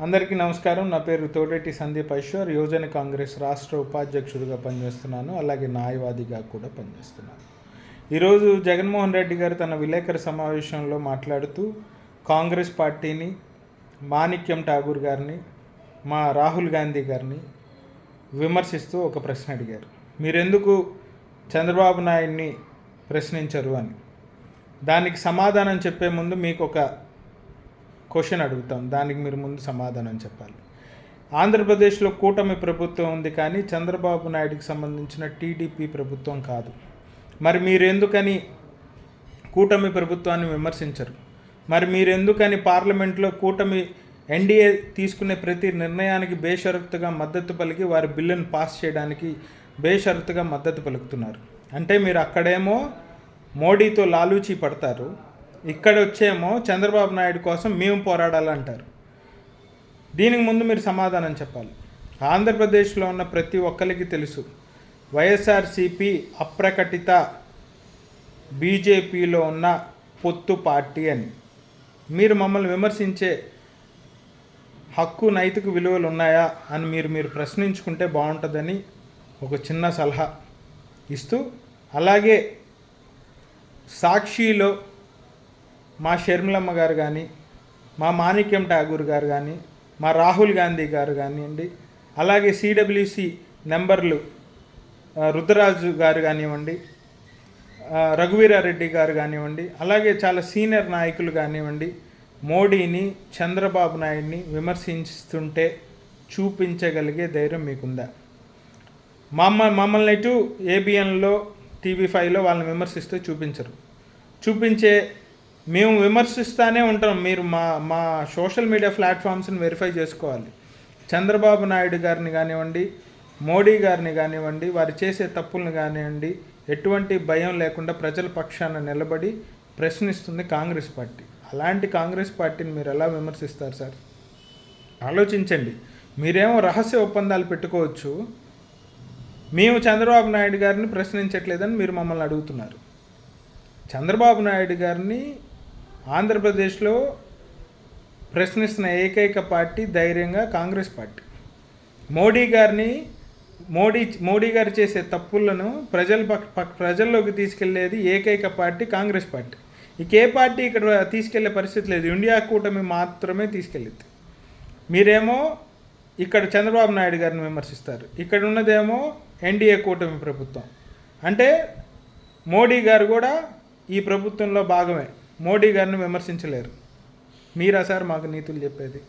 అందరికీ నమస్కారం. నా పేరు తోడేటి సందీప్ ఐశ్వర్. యువజన కాంగ్రెస్ రాష్ట్ర ఉపాధ్యక్షుడిగా పనిచేస్తున్నాను. అలాగే న్యాయవాదిగా కూడా పనిచేస్తున్నాను. ఈరోజు జగన్మోహన్ రెడ్డి గారు తన విలేకరు సమావేశంలో మాట్లాడుతూ కాంగ్రెస్ పార్టీని మాణిక్యం ఠాగూర్ గారిని మా రాహుల్ గాంధీ గారిని విమర్శిస్తూ ఒక ప్రశ్న అడిగారు. మీరెందుకు చంద్రబాబు నాయుడిని ప్రశ్నించరు? అని. దానికి సమాధానం చెప్పే ముందు మీకు ఒక క్వశ్చన్ అడుగుతాం. దానికి మీరు ముందు సమాధానం చెప్పాలి. ఆంధ్రప్రదేశ్లో కూటమి ప్రభుత్వం ఉంది కానీ చంద్రబాబు నాయుడుకి సంబంధించిన టీడీపీ ప్రభుత్వం కాదు. మరి మీరెందుకని కూటమి ప్రభుత్వాన్ని విమర్శించరు? మరి మీరెందుకని పార్లమెంట్లో కూటమి ఎన్డీఏ తీసుకునే ప్రతి నిర్ణయానికి బేషరతుగా మద్దతు పలికి వారి బిల్లును పాస్ చేయడానికి బేషరతుగా మద్దతు పలుకుతున్నారు? అంటే మీరు అక్కడేమో మోడీతో లాలూచీ పడతారు. ఇక్కడ వచ్చేమో చంద్రబాబు నాయుడు కోసం మేము పోరాడాలంటారు. దీనికి ముందు మీరు సమాధానం చెప్పాలి. ఆంధ్రప్రదేశ్లో ఉన్న ప్రతి ఒక్కరికి తెలుసు వైఎస్ఆర్సిపి అప్రకటిత బీజేపీలో ఉన్న పొత్తు పార్టీ అని. మీరు మమ్మల్ని విమర్శించే హక్కు నైతిక విలువలు ఉన్నాయా అని మీరు మీరు ప్రశ్నించుకుంటే బాగుంటుందని ఒక చిన్న సలహా ఇస్తూ అలాగే సాక్షిలో మా షర్మిలమ్మ గారు కానీ మా మాణిక్యం ఠాగూర్ గారు కానీ మా రాహుల్ గాంధీ గారు కానివ్వండి అలాగే సిడబ్ల్యూసి నెంబర్లు రుద్రరాజు గారు కానివ్వండి రఘువీరారెడ్డి గారు కానివ్వండి అలాగే చాలా సీనియర్ నాయకులు కానివ్వండి మోడీని చంద్రబాబు నాయుడిని విమర్శిస్తుంటే చూపించగలిగే ధైర్యం మీకుందా? మమ్మ మమ్మల్ని ఇటు ఏబిఎన్లో టీవీ ఫైవ్లో వాళ్ళని విమర్శిస్తే చూపించరు. చూపించే మేము విమర్శిస్తూనే ఉంటాం. మీరు మా మా సోషల్ మీడియా ప్లాట్ఫామ్స్ని వెరిఫై చేసుకోవాలి. చంద్రబాబు నాయుడు గారిని కానివ్వండి మోడీ గారిని కానివ్వండి వారు చేసే తప్పులను కానివ్వండి ఎటువంటి భయం లేకుండా ప్రజల పక్షాన నిలబడి ప్రశ్నిస్తుంది కాంగ్రెస్ పార్టీ. అలాంటి కాంగ్రెస్ పార్టీని మీరు ఎలా విమర్శిస్తారు సార్? ఆలోచించండి. మీరేమో రహస్య ఒప్పందాలు పెట్టుకోవచ్చు. మేము చంద్రబాబు నాయుడు గారిని ప్రశ్నించట్లేదని మీరు మమ్మల్ని అడుగుతున్నారు. చంద్రబాబు నాయుడు గారిని ఆంధ్రప్రదేశ్లో ప్రశ్నిస్తున్న ఏకైక పార్టీ ధైర్యంగా కాంగ్రెస్ పార్టీ. మోడీ గారిని మోడీ మోడీ గారు చేసే తప్పులను ప్రజల పక్ ప్రజల్లోకి తీసుకెళ్ళేది ఏకైక పార్టీ కాంగ్రెస్ పార్టీ. ఇక ఏ పార్టీ ఇక్కడ తీసుకెళ్ళే పరిస్థితి లేదు. ఇండియా కూటమి మాత్రమే తీసుకెళ్ళింది. మీరేమో ఇక్కడ చంద్రబాబు నాయుడు గారిని విమర్శిస్తారు. ఇక్కడ ఉన్నదేమో ఎన్డీఏ కూటమి ప్రభుత్వం. అంటే మోడీ గారు కూడా ఈ ప్రభుత్వంలో భాగమే. మోడీ గారిని విమర్శించలేరు. మీరా సార్ మాకు నీతులు చెప్పేది?